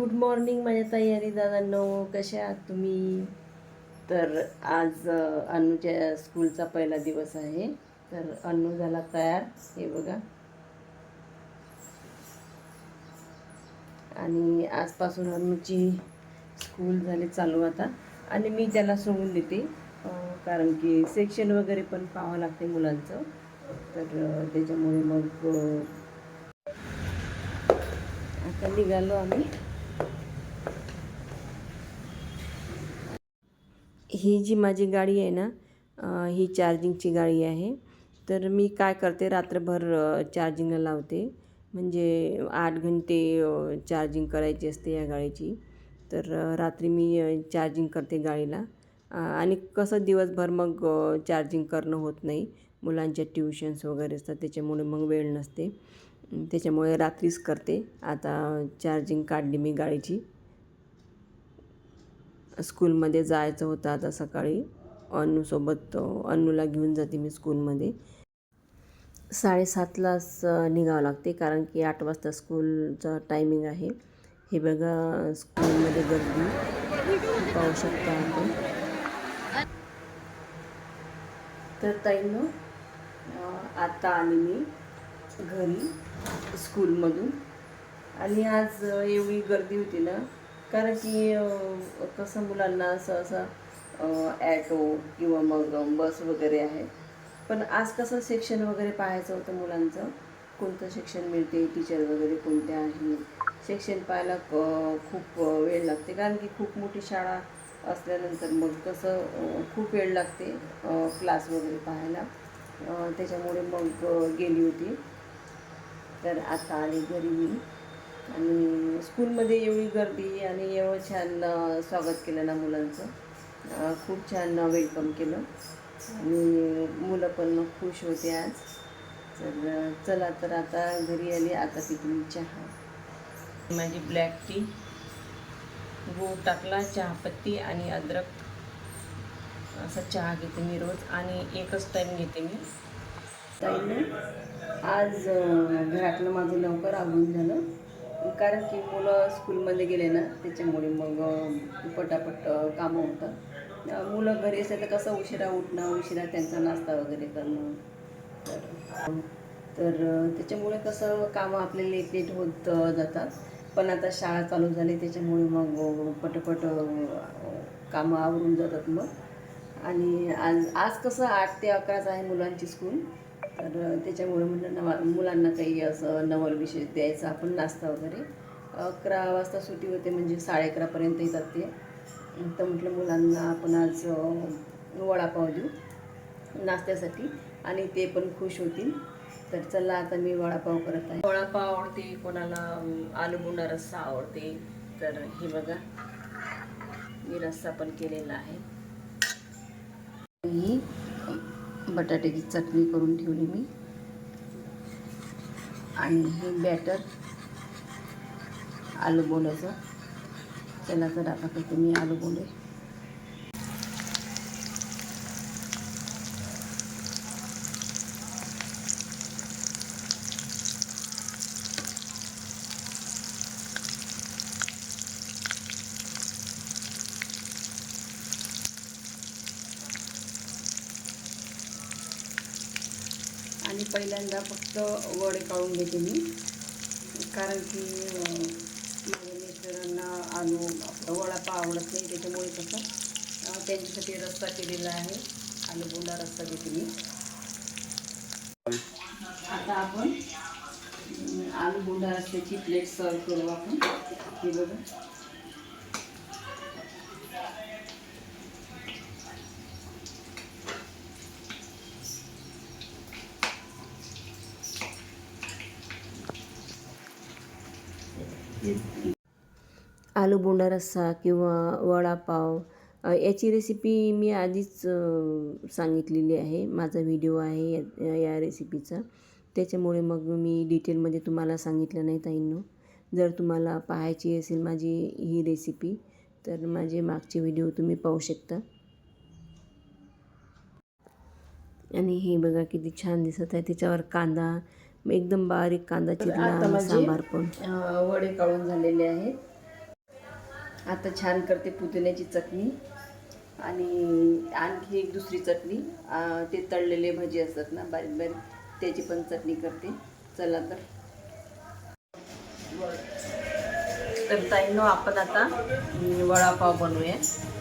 Good morning माझ्या तयारी दादांनो. कशा आहात तुम्ही? तर आज अन्नूच्या स्कूलचा पहिला दिवस आहे. तर अन्नू झाला तयार. हे बघा. आणि आजपासून अन्नूची स्कूल झाली चालू आता. आणि मी त्याला सोडून देते कारण की सेक्शन वगैरे पण पाहावं लागते मुलांचं. तर त्याच्यामुळे मग आता निघालो आम्ही. ही जी माझी गाडी आहे ना ही चार्जिंगची गाडी आहे. तर मी काय करते रात्रभर चार्जिंगला लावते. म्हणजे आठ घंटे चार्जिंग करायची असते या गाडीची. तर रात्री मी चार्जिंग करते गाडीला. आणि कसं दिवसभर मग चार्जिंग करणं होत नाही. मुलांच्या ट्युशन्स वगैरे असतात त्याच्यामुळे मग वेळ नसते. त्याच्यामुळे रात्रीच करते. आता चार्जिंग काढली मी गाडीची. स्कूलमध्ये जायचं होतं आता सकाळी. अन्नूसोबत अन्नूला घेऊन जाते मी स्कूलमध्ये. साडेसातलाच निघावं लागते कारण की आठ वाजता स्कूलचं टायमिंग आहे. हे बघा स्कूलमध्ये गर्दी. पाहू शकता आपण. तर ताईनं आता आली मी घरी स्कूलमधून. आणि आज एवढी गर्दी होती ना कारण की कसं मुलांना असं असं ॲटो किंवा मग बस वगैरे आहे. पण आज कसं सेक्शन वगैरे पाहायचं होतं मुलांचं कोणतं सेक्शन मिळते टीचर वगैरे कोणते आहे? सेक्शन पाहायला क- खूप वेळ लागते. कारण की खूप मोठी शाळा असल्यानंतर मग कसं खूप वेळ लागते क्लास वगैरे पाहायला. त्याच्यामुळे मग गेली होती. तर आता आली घरी मी. आणि स्कूलमध्ये एवढी गर्दी आणि एवढं छान स्वागत केलं ना मुलांचं. खूप छान वेलकम केलं. आणि मुलं पण खुश होते आज. तर चला तर आता घरी आली आता मी चहा. माझी ब्लॅक टी गूळ टाकला चहापत्ती आणि अद्रक. असा चहा घेते मी रोज आणि एकच टाईम घेते मी. ताईने आज घरातलं माझं लवकर आवरून झालं. कारण की मुलं स्कूलमध्ये गेले ना त्याच्यामुळे मग पटापट कामं होतात. मुलं घरी असेल तर कसं उशिरा उठणं उशिरा त्यांचा नाश्ता वगैरे करणं. तर तर त्याच्यामुळे कसं कामं आपले लेट लेट होत जातात. पण आता शाळा चालू झाली त्याच्यामुळे मग पटपट पटापट कामं आवरून जातात मग. आणि आज आज कसं आठ ते अकराच आहे मुलांची स्कूल तर त्याच्यामुळे म्हणलं नवा मुलांना काही असं नवल विशेष द्यायचं आपण नाश्ता वगैरे. अकरा वाजता सुट्टी होते म्हणजे साडे अकरापर्यंत येतात ते. तर म्हटलं मुलांना आपण आज वडापाव देऊ नाश्त्यासाठी आणि ते पण खुश होतील. तर चला आता मी वडापाव करत आहे. वडापाव आवडते कोणाला आलू बुंडा रस्सा आवडते. तर हे बघा मी रस्सा पण केलेला आहे. ही बटाट्याची चटणी करून ठेवली मी. आणि हे बॅटर आलू बोंड्याचं चला तर आता करते मी आलू बोंडे आणि पहिल्यांदा फक्त वडे काढून घेते मी. कारण की माझ्या मिस्टरांना आलू आपला वडापाव आवडत नाही त्याच्यामुळे कसं त्यांच्यासाठी रस्ता केलेला आहे. आलू बोंडा रस्ता घेते मी. आता आपण आलू बोंडा रस्त्याची प्लेट सर्व करू आपण. हे बघा. आलू बोंडा रस्सा किंवा वडापाव याची रेसिपी मी आधीच सांगितलेली आहे. माझा व्हिडिओ आहे या या रेसिपीचा त्याच्यामुळे मग मी डिटेलमध्ये तुम्हाला सांगितलं नाही ताईंनो. जर तुम्हाला पाहायची असेल माझी ही रेसिपी तर माझे मागचे व्हिडिओ तुम्ही पाहू शकता. आणि हे बघा किती छान दिसत आहे. त्याच्यावर कांदा एकदम बारीक कांदा चिरला सांबार पण. वडे काढून झालेले आहेत. आता छान करते पुदिन्याची चटणी आणि आणखी एक दुसरी चटणी. ते तळलेले भजी असतात ना बारीक बारीक त्याची पण चटणी करते. चला तर. तर ताईंनो आपण आता वडापाव बनवूया.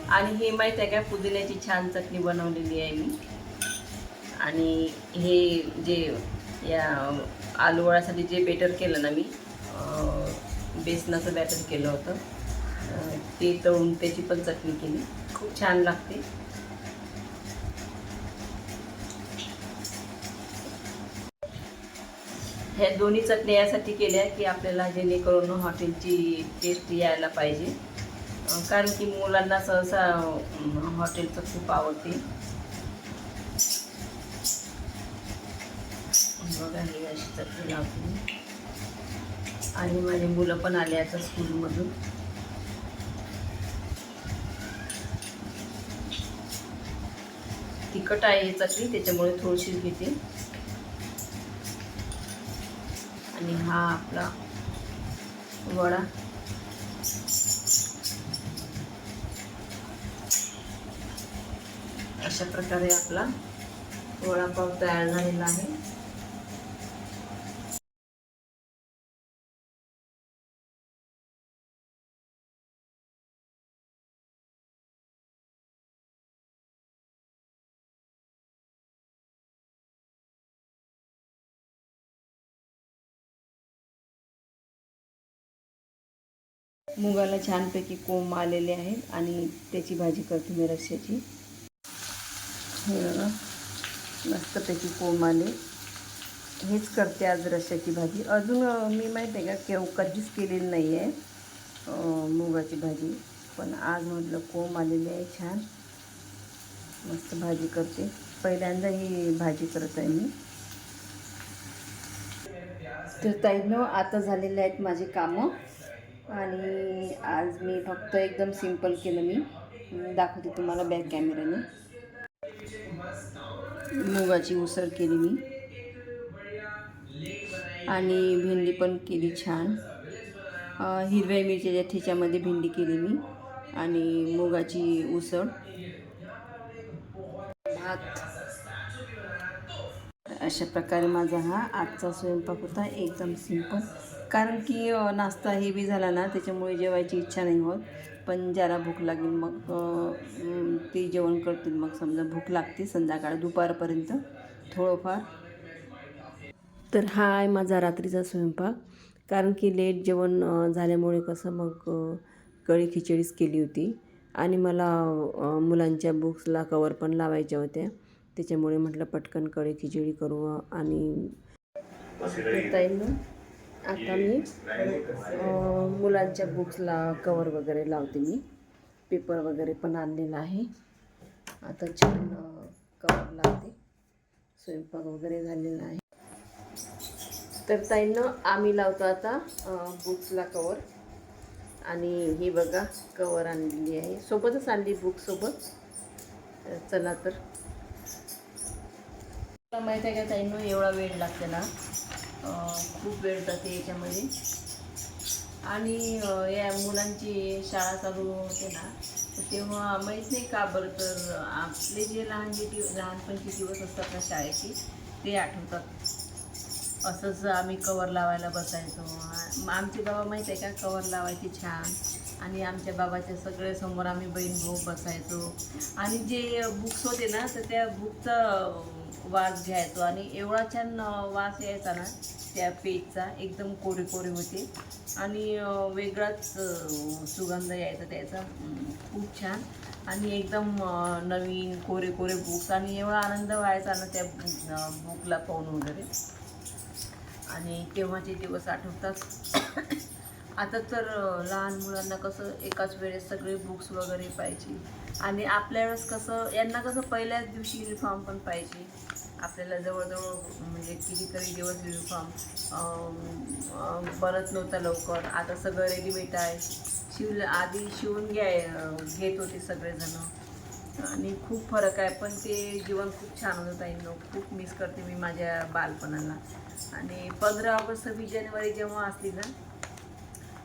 आणि हे माहीत आहे का पुदिन्याची छान चटणी बनवलेली आहे मी. आणि हे जे या आलू वड्यासाठी जे बेटर केलं ना मी बेसनाचं बॅटर केलं होतं. ते तळून त्याची पण चटणी केली. खूप छान लागते. ह्या दोन्ही चटण्या यासाठी केल्या की आपल्याला जेणेकरून हॉटेलची टेस्ट यायला पाहिजे. कारण की मुलांना सहसा हॉटेलचं खूप आवडते. बघा हे अशी चटणी लावते आणि माझी मुलं पण आले आता स्कूलमधून. तिखट आहे ही चटणी त्याच्यामुळे थोडीशी घेते. आणि हा आपला वडा. अशा प्रकारे आपला वडापाव तयार झालेला आहे. मुगाला छानपैकी कोंब आलेले आहेत आणि त्याची भाजी करते मी रश्श्याची हे बघा मस्तपैकी कोंब आले. हेच करते आज रश्श्याची भाजी. अजून मी माहीत आहे का केव कधीच केलेली नाही आहे मुगाची भाजी. पण आज म्हटलं कोंब आलेली आहे छान. मस्त भाजी करते. पहिल्यांदा ही भाजी करत आहे मी. तर ताईनं आता झालेले आहेत माझी कामं. आणि आज मी फक्त एकदम सिंपल केलं मी. दाखवते तुम्हाला बॅक कॅमेऱ्याने मुगाची उसळ केली मी. आणि भेंडी पण केली छान. हिरव्या मिरच्याच्या ठेच्यामध्ये भेंडी केली मी. आणि मुगाची उसळ. भात. अशा प्रकारे माझा हा आजचा स्वयंपाक होता. एकदम सिंपल कारण की नाश्ता हेवी झाला ना त्याच्यामुळे जेवायची इच्छा नाही होत. पण ज्याला भूक लागेल मग ते जेवण करतील. मग समजा भूक लागते संध्याकाळ दुपारपर्यंत थोडंफार. तर हा आहे माझा रात्रीचा स्वयंपाक. कारण की लेट जेवण झाल्यामुळे कसं मग कढी खिचडीच केली होती. आणि मला मुलांच्या बुक्सला कवर पण लावायच्या होत्या. त्याच्यामुळे म्हटलं पटकन कढी खिचडी करू आणि आता मी मुलांच्या बुक्सला कवर वगैरे लावते मी. पेपर वगैरे पण आणलेला आहे. आता छान कवर लावते. स्वयंपाक वगैरे झालेला आहे. तर ताईंनो आम्ही लावतो आता बुक्सला कवर आणि ही बघा कवर आणलेली आहे. सोबतच आणली बुकसोबत तर चला तर. तुला माहीत आहे का ताईंना एवढा वेळ लागते ना? खूप वेळ जाते याच्यामध्ये. आणि या मुलांची शाळा चालू होते ना तर तेव्हा माहीत नाही का बरं तर आपले जे लहान जे दिव लहानपणचे दिवस असतात ना शाळेचे ते आठवतात. असंच आम्ही कवर लावायला बसायचो. आ- आमचे बाबा माहीत आहे का कवर लावायचे छान? आणि आमच्या बाबाच्या सगळ्या समोर आम्ही बहीण भाऊ बसायचो. आणि जे बुक्स होते ना तर त्या बुकचा वास घ्यायचो. आणि एवढा छान वास यायचा ना त्या पेजचा एकदम कोरे कोरे होते. आणि वेगळाच सुगंध यायचा त्याचा. खूप छान. आणि एकदम नवीन कोरे कोरे बुक्स आणि एवढा आनंद व्हायचा ना त्या बुकला पाहून वगैरे. आणि तेव्हाचे दिवस आठवतात? आता तर लहान मुलांना कसं एकाच वेळेस सगळे बुक्स वगैरे पाहिजे. आणि आपल्या वेळेस कसं यांना कसं पहिल्याच दिवशी युनिफॉर्म पण पाहिजे. आपल्याला जवळजवळ म्हणजे कितीतरी दिवस युनिफॉर्म परत नव्हता लवकर. आता सगळं रेडीमेड आहे. शिवलं आधी शिवून घ्याय घेत होते सगळेजणं. आणि खूप फरक आहे. पण ते जीवन खूप छान होतं ताईंनो. खूप मिस करते मी माझ्या बालपणाला. आणि पंधरा ऑगस्ट सव्वीस जानेवारी जेव्हा असली ना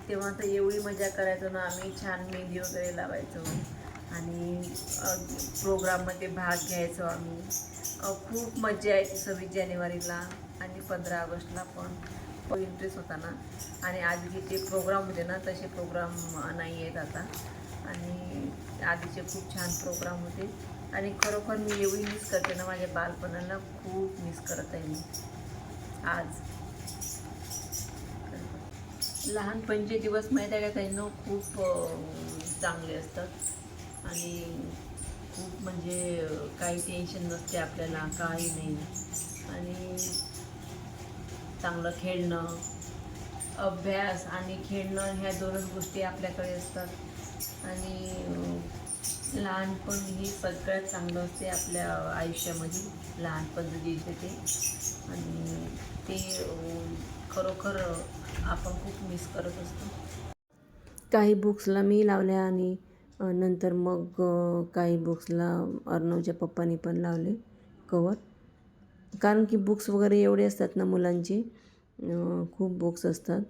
तेव्हा तर एवढी मजा करायचो ना आम्ही छान मेहंदी वगैरे लावायचो. आणि प्रोग्राममध्ये भाग घ्यायचो आम्ही. खूप मजा यायची सव्वीस जानेवारीला आणि पंधरा ऑगस्टला पण. पण इंटरेस्ट होता ना. आणि आधीचे जे प्रोग्राम होते ना तसे प्रोग्राम नाही आहेत आता. आणि आधीचे खूप छान प्रोग्राम होते. आणि खरोखर मी एवढी मिस करते ना माझ्या बालपणाला खूप मिस करत आहे मी. आज. लहानपणीचे दिवस माहीत आहे का ना खूप चांगले असतात. आणि खूप म्हणजे काही टेन्शन नसते आपल्याला काही नाही. आणि चांगलं खेळणं अभ्यास आणि खेळणं ह्या दोनच गोष्टी आपल्याकडे असतात. आणि लहानपण ही सगळ्यात चांगलं असते आपल्या आयुष्यामध्ये लहानपण जे येते ते. आणि ते खरोखर आपण खूप मिस करत असतो. काही बुक्सला मी लावल्या आणि नंतर मग काही बुक्सला अर्णवच्या पप्पानी पण लावले कवर कारण की बुक्स वगैरे एवढे असतात ना मुलांचे खूप बुक्स असतात.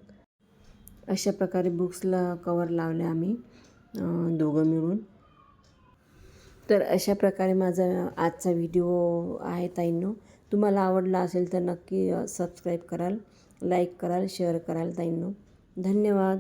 अशा प्रकारे बुक्सला कवर लावले आम्ही दोघं मिळून. तर अशा प्रकारे माझा आजचा व्हिडिओ आहे ताईंनो. तुम्हाला आवडला असेल तर नक्की सबस्क्राईब कराल. लाईक कराल शेअर कराल ताईंनो. धन्यवाद.